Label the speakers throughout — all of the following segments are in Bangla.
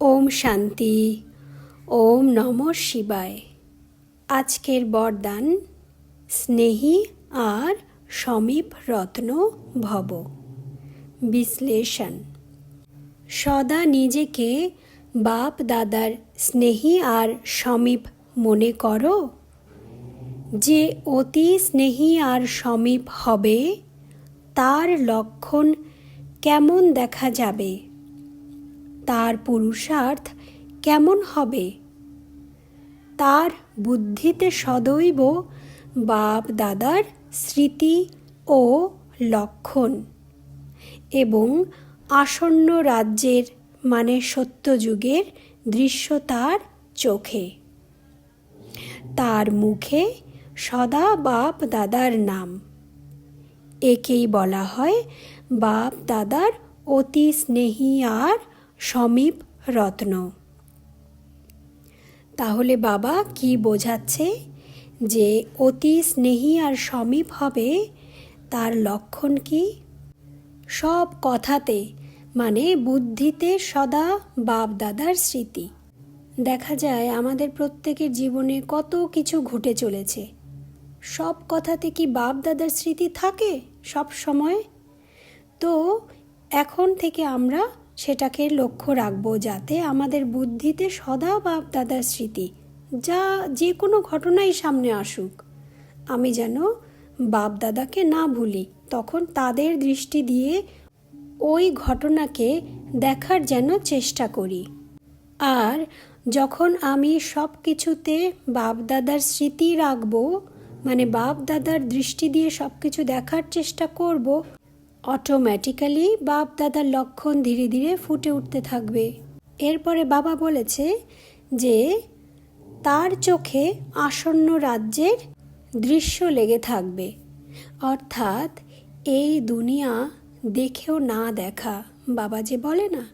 Speaker 1: ওম শান্তি, ওম নম শিবায়। আজকের বরদান স্নেহী আর সমীপ রত্ন ভব। বিশ্লেষণ। সদা নিজেকে বাপ দাদার স্নেহী আর সমীপ মনে করো। যে অতি স্নেহী আর সমীপ হবে, তার লক্ষণ কেমন দেখা যাবে? তার পুরুষার্থ কেমন হবে? তার বুদ্ধিতে সদৈব বাপ দাদার স্মৃতি ও লক্ষণ এবং আসন্ন রাজ্যের মানে সত্যযুগের দৃশ্য তার চোখে। তার মুখে সদা বাপ দাদার নাম। একেই বলা হয় বাপ দাদার অতি স্নেহী আর সমীপ রত্ন। তাহলে বাবা কি বোঝাচ্ছে যে অতি স্নেহী আর সমীপ হবে তার লক্ষণ কি? সব কথাতে মানে বুদ্ধিতে সদা বাপ দাদার স্মৃতি। দেখা যায় আমাদের প্রত্যেকের জীবনে কত কিছু ঘটে চলেছে। সব কথাতে কি বাপ দাদার স্মৃতি থাকে সব সময় তো এখন থেকে আমরা সেটাকে লক্ষ্য রাখব যাতে আমাদের বুদ্ধিতে সদা বাপ দাদার স্মৃতি, যা যে কোনো ঘটনাই সামনে আসুক। আমি যেন বাপ দাদাকে না ভুলি, তখন তাদের দৃষ্টি দিয়ে ওই ঘটনাকে দেখার যেন চেষ্টা করি। আর যখন আমি সব কিছুতে বাপ দাদার স্মৃতি রাখব মানে বাপ দাদার দৃষ্টি দিয়ে সব কিছু দেখার চেষ্টা করব অটোমেটিক্যালি বাপ দাদার লক্ষণ ধীরে ধীরে ফুটে উঠতে থাকবে। এরপরে বাবা বলেছে যে, তার চোখে আসন্ন রাজ্যের দৃশ্য লেগে থাকবে। অর্থাৎ এই দুনিয়া দেখেও না দেখা। বাবা যে বলে না,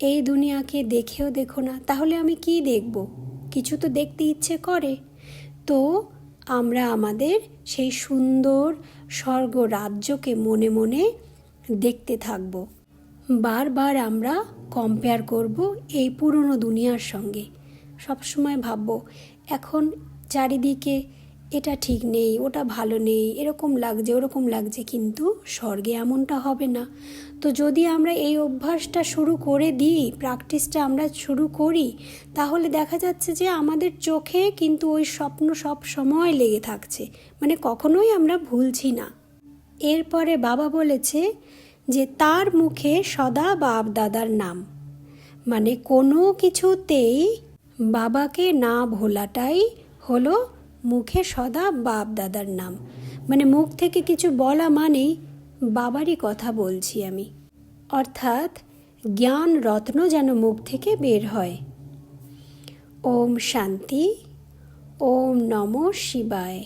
Speaker 1: এই দুনিয়াকে দেখেও দেখো না, তাহলে আমি কি দেখব? কিছু তো দেখতে ইচ্ছে করে। তো আমরা আমাদের সেই সুন্দর স্বর্গ রাজ্যকে মনে মনে দেখতে থাকব। বারবার আমরা কম্পেয়ার করব এই পুরনো দুনিয়ার সঙ্গে। সবসময় ভাবব, এখন চারিদিকে এটা ঠিক নেই, ওটা ভালো নেই, এরকম লাগছে, ওরকম লাগছে, কিন্তু স্বর্গে এমনটা হবে না। তো যদি আমরা এই অভ্যাসটা শুরু করে দিই প্র্যাকটিসটা আমরা শুরু করি, তাহলে দেখা যাচ্ছে যে আমাদের চোখে কিন্তু ওই স্বপ্ন সব সময় লেগে থাকছে। মানে কখনোই আমরা ভুলছি না। এরপরে বাবা বলেছে যে তার মুখে সদা বাপ দাদার নাম। মানে কোনো কিছুতেই বাবাকে না ভোলাটাই হলো মুখে সদা বাপ দাদার নাম। মানে মুখ থেকে কিছু বলা মানেই বাবারই কথা বলছি আমি। অর্থাৎ জ্ঞান রত্ন যেন মুখ থেকে বের হয়। ওম শান্তি, ওম নম শিবায়।